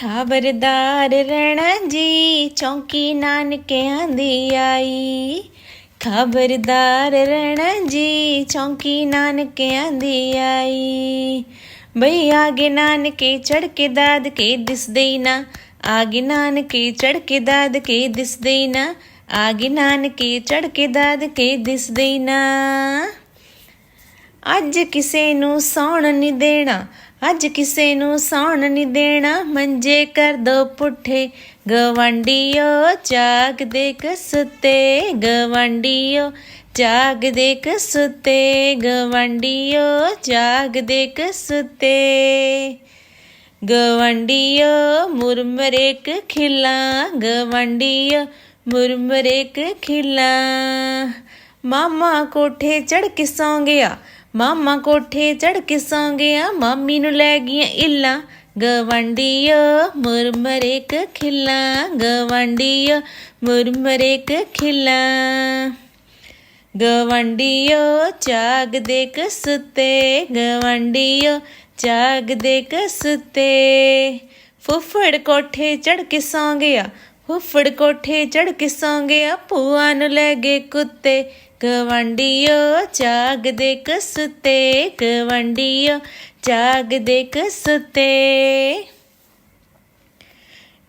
ਖਬਰਦਾਰ ਰਹਿਣਾ ਜੀ, ਚੌਂਕੀ ਨਾਨਕਿਆਂ ਦੀ ਆਈ। ਖਬਰਦਾਰ ਰਹਿਣਾ ਜੀ, ਚੌਂਕੀ ਨਾਨਕਿਆਂ ਦੀ ਆਈ। ਬਈ ਆਗੇ ਨਾਨਕੇ ਚੜ ਕੇ ਦਾਦ ਕੇ ਦਿਸਦੇ ਨਾ, ਆਗੇ ਨਾਨਕੇ ਚੜ ਕੇ ਦਾਦ ਕੇ ਦਿਸਦੇ ਨਾ, ਆਗੇ ਨਾਨਕੇ ਚੜ ਕੇ ਦਾਦ ਕੇ ਦਿਸਦੇ ਨਾ। ਅੱਜ ਕਿਸੇ ਨੂੰ ਸੌਣ ਨਹੀਂ ਦੇਣਾ, ਅੱਜ ਕਿਸੇ ਨੂੰ ਸੌਣ ਨਹੀਂ ਦੇਣਾ, ਮੰਜੇ ਕਰ ਦੋ ਪੁੱਠੇ, ਗਵੰਡੀਓ ਜਾਗ ਦੇ ਕਸਤੇ, ਗਵੰਡੀਓ ਜਾਗ ਦੇ ਕਸਤੇ, ਗਵੰਡੀਓ ਜਾਗ ਦੇ ਕਸਤੇ। ਗਵੰਡੀਓ ਮੁਰਮਰੇਕ ਖਿਲਾ, ਗਵੰਡੀਓ ਮੁਰਮਰੇਕ ਖਿਲਾ। ਮਾਮਾ ਕੋਠੇ ਚੜ ਕੇ ਸੌਂ ਗਿਆ। ਮਾਮਾ ਕੋਠੇ ਚੜ ਕੇ ਸੌਂ ਗਿਆ। ਮਾਮੀ ਨੂੰ ਲੈ ਗਈਆਂ ਇੱਲਾਂ। ਗਵੰਡੀਓ, ਮੁਰਮਰੇ ਮੁਰਮਰੇਕ ਖਿਲਾ। ਗਵੰਡੀਓ ਕ ਖਿਲਾ। ਗਵੰਡੀਓ ਜਾਗ ਦੇ ਕਸਤੇ। ਗਵੰਡੀਓ ਜਾਗ ਦੇ ਕਸਤੇ। ਫੁੱਫੜ ਕੋਠੇ ਚੜ ਕੇ ਸੌਂ ਗਿਆ। ਫੁੱਫੜ ਕੋਠੇ ਚੜ ਕੇ ਸੌਂ ਗਿਆ ਭੂਆ ਨੂੰ ਲੈ ਗਏ ਕੁੱਤੇ। ਗਵੰਡੀਓ ਜਾਗਦੇ ਕਸਤੇ, ਗਵੰਡੀਓ ਜਾਗ ਦੇ ਕਸਤੇ।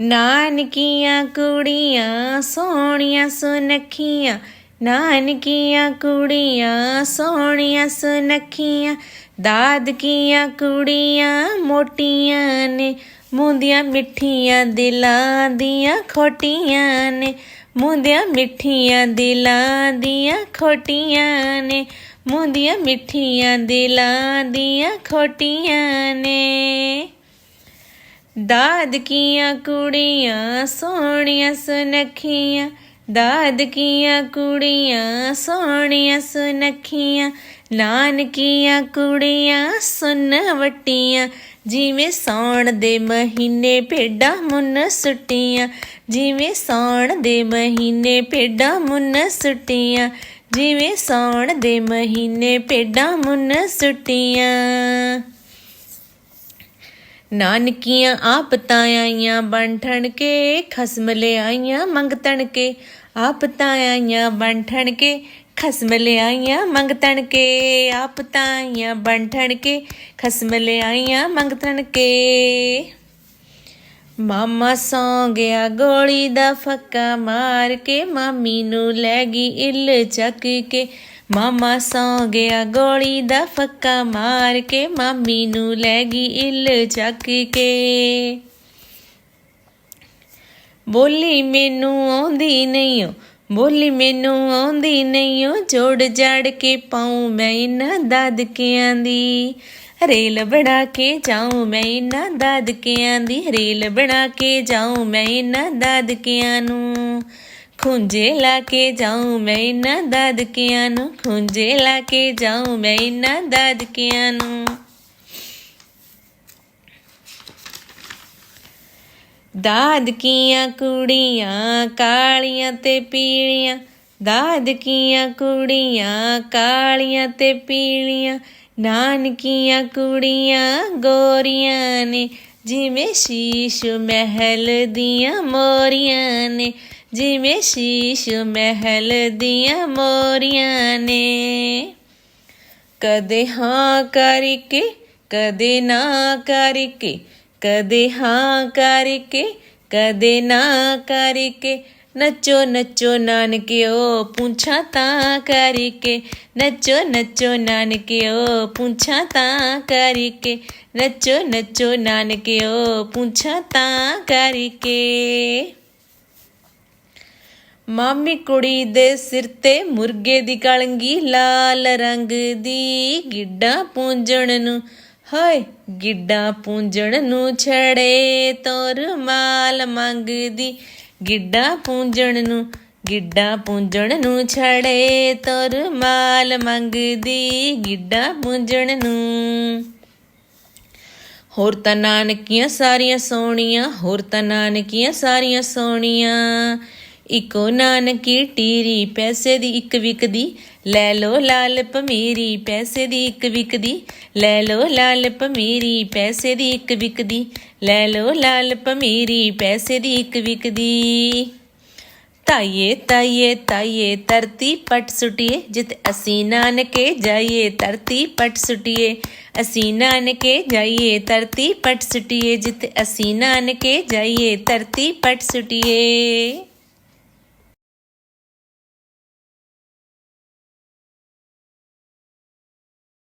ਨਾਨਕੀਆਂ ਕੁੜੀਆਂ, ਸੋਹਣੀਆਂ ਸੁਨੱਖੀਆਂ। ਨਾਨਕੀਆਂ ਕੁੜੀਆਂ, ਸੋਹਣੀਆਂ ਸੁਨੱਖੀਆਂ। ਦਾਦਕੀਆਂ ਕੁੜੀਆਂ ਮੋਟੀਆਂ ਨੇ। ਮੁੰਦੀਆਂ ਮਿੱਠੀਆਂ ਦਿਲਾਂ ਦੀਆਂ ਖੋਟੀਆਂ ਨੇ। ਮੁੰਦੀਆਂ ਮਿੱਠੀਆਂ ਦਿਲਾਂ ਦੀਆਂ ਖੋਟੀਆਂ ਨੇ। ਮੁੰਦੀਆਂ ਮਿੱਠੀਆਂ ਦਿਲਾਂ ਦੀਆਂ ਖੋਟੀਆਂ ਨੇ। ਦਾਦਕੀਆਂ ਕੁੜੀਆਂ, ਸੋਹਣੀਆਂ ਸੁਨੱਖੀਆਂ। ਦਾਦਕੀਆਂ ਕੁੜੀਆਂ, ਸੋਹਣੀਆਂ ਸੁਨੱਖੀਆਂ। ਨਾਨਕੀਆਂ ਕੁੜੀਆਂ, ਸੁਨ ਵਟੀਆਂ, ਜਿਵੇਂ ਸੌਣ ਦੇ ਮਹੀਨੇ ਭੇਡਾਂ ਮੁੰਨ ਸੁੱਟੀਆਂ, ਜਿਵੇਂ ਸੌਣ ਦੇ ਮਹੀਨੇ ਭੇਡਾਂ ਮੁੰਨ ਸੁੱਟੀਆਂ, ਜਿਵੇਂ ਸੌਣ ਦੇ ਮਹੀਨੇ ਭੇਡਾਂ ਮੁੰਨ ਸੁੱਟੀਆਂ। ਨਾਨਕੀਆਂ ਆਪ ਤਾਂ ਆਈਆਂ ਬੰਠਣ ਕੇ ਖਸਮ ਲੈ ਆਈਆਂ ਮੰਗਤਣ ਕੇ ਆਪ ਤਾਂ ਆਈਆਂ ਬੰਠਣ ਕੇ ਖਸਮ ਲਿਆਈਆਂ ਮੰਗਤਣ ਕੇ, ਆਪ ਤਾਂ ਆਈਆਂ ਬੰਠਣ ਕੇ। ਖਸਮ ਲਿਆਈਆਂ ਮੰਗਤਣ ਕੇ। ਮਾਮਾ ਸੌਂ ਗਿਆ ਗੋਲੀ ਦਾ ਫੱਕਾ ਮਾਰ ਕੇ। ਮਾਮੀ ਨੂੰ ਲੈ ਗਈ ਇੱਲ ਚੱਕ ਕੇ। ਮਾਮਾ ਸੌਂ ਗਿਆ ਗੋਲੀ ਦਾ ਫੱਕਾ ਮਾਰ ਕੇ। ਮਾਮੀ ਨੂੰ ਲੈ ਗਈ ਇੱਲ ਚੱਕ ਕੇ। ਬੋਲੀ ਮੈਨੂੰ ਆਉਂਦੀ ਨਹੀਂ ਓ ਬੋਲੀ, ਮੈਨੂੰ ਆਉਂਦੀ ਨਹੀਂ ਓ ਜੋੜ ਜੜ ਕੇ ਪਾਉ ਮੈਂ ਇਹਨਾਂ ਦਾਦਕਿਆਂ ਦੀ। ਰੇਲ ਬਣਾ ਕੇ ਜਾਉ ਮੈਂ ਇਹਨਾਂ ਦਾਦਕਿਆਂ ਦੀ। ਰੇਲ ਬਣਾ ਕੇ ਜਾਉ ਮੈਂ ਇਹਨਾਂ ਦਾਦਕਿਆਂ ਨੂੰ। ਖੁੰਝੇ ਲਾ ਕੇ ਜਾਉ ਮੈਂ ਇਹਨਾਂ ਦਾਦਕਿਆਂ ਨੂੰ। ਖੁੰਝੇ ਲਾ ਕੇ ਜਾਉ ਮੈਂ ਇਹਨਾਂ ਦਾਦਕਿਆਂ ਨੂੰ। ਦਾਦਕੀਆਂ ਕੁੜੀਆਂ ਕਾਲੀਆਂ ਤੇ ਪੀਲੀਆਂ, ਦਾਦਕੀਆਂ ਕੁੜੀਆਂ ਕਾਲੀਆਂ ਤੇ ਪੀਲੀਆਂ, ਨਾਨਕੀਆਂ ਕੁੜੀਆਂ ਗੋਰੀਆਂ ਨੇ, ਜਿਵੇਂ ਸ਼ੀਸ਼ ਮਹਿਲ ਦੀਆਂ ਮੋਰੀਆਂ ਨੇ, ਜਿਵੇਂ ਸ਼ੀਸ਼ ਮਹਿਲ ਦੀਆਂ ਮੋਰੀਆਂ ਨੇ। ਕਦੇ ਹਾਂ ਕਰਕੇ, ਕਦੇ ਨਾ ਕਰਕੇ ਕਦੇ ਹਾਂ ਕਰਕੇ, ਕਦੇ ਨਾ ਕਰਕੇ। ਨੱਚੋ ਨੱਚੋ ਨਾਨਕਿਓ, ਪੁੰਛਾ ਤਾਂ ਕਰਕੇ। ਨੱਚੋ ਨੱਚੋ ਨਾਨਕਿਓ, ਪੁੰਛਾਂ ਤਾਂ ਕਰਕੇ। ਨੱਚੋ ਨੱਚੋ ਨਾਨਕਿਓ, ਪੁੰਛਾਂ ਤਾਂ ਕਰਕੇ। ਮਾਮੀ ਕੁੜੀ ਦੇ ਸਿਰ ਤੇ ਮੁਰਗੇ ਦੀ ਕਲੰਗੀ ਲਾਲ ਰੰਗ ਦੀ, ਗਿੱਡਾ ਪੂੰਜਣ ਨੂੰ। ਹਾਏ, ਗਿੱਡਾਂ ਪੂੰਜਣ ਨੂੰ ਛੜੇ, ਤੋਰ ਮਾਲ ਮੰਗਦੀ। ਗਿੱਡਾਂ ਪੂੰਜਣ ਨੂੰ, ਗਿੱਡਾਂ ਪੂੰਜਣ ਨੂੰ ਛੜੇ, ਤੋਰ ਮਾਲ ਮੰਗਦੀ। ਗਿੱਡਾਂ ਪੂੰਜਣ ਨੂੰ। ਹੋਰ ਤਾਂ ਨਾਨਕੀਆਂ ਸਾਰੀਆਂ ਸੋਹਣੀਆਂ, ਹੋਰ ਤਾਂ ਨਾਨਕੀਆਂ ਸਾਰੀਆਂ ਸੋਹਣੀਆਂ। ਇਕੋ ਨਾਨਕੀ ਟੀਰੀ ਪੈਸੇ ਦੀ ਇੱਕ ਵਿਕਦੀ, ਲੈ ਲੋ ਲਾਲ ਪਮੀਰੀ, ਪੈਸੇ ਦੀ ਇੱਕ ਵਿਕਦੀ, ਲੈ ਲੋ ਲਾਲ ਪਮੀਰੀ, ਪੈਸੇ ਦੀ ਇੱਕ ਵਿਕਦੀ, ਲੈ ਲੋ ਲਾਲ ਪਮੀਰੀ, ਪੈਸੇ ਦੀ ਇੱਕ ਵਿਕਦੀ। ਤਾਈਏ ਤਾਈਏ ਤਾਈਏ ਧਰਤੀ ਪਟ ਸੁਟੀਏ ਜਿਤ ਅਸੀਂ ਨਾਨਕੇ ਜਾਈਏ, ਧਰਤੀ ਪਟ ਸੁਟੀਏ, ਅਸੀਂ ਨਾਨਕੇ ਜਾਈਏ, ਧਰਤੀ ਪਟ ਸੁਟੀਏ ਜਿਤ ਅਸੀਂ ਨਾਨਕੇ ਜਾਈਏ, ਧਰਤੀ ਪਟ ਸੁਟੀਏ।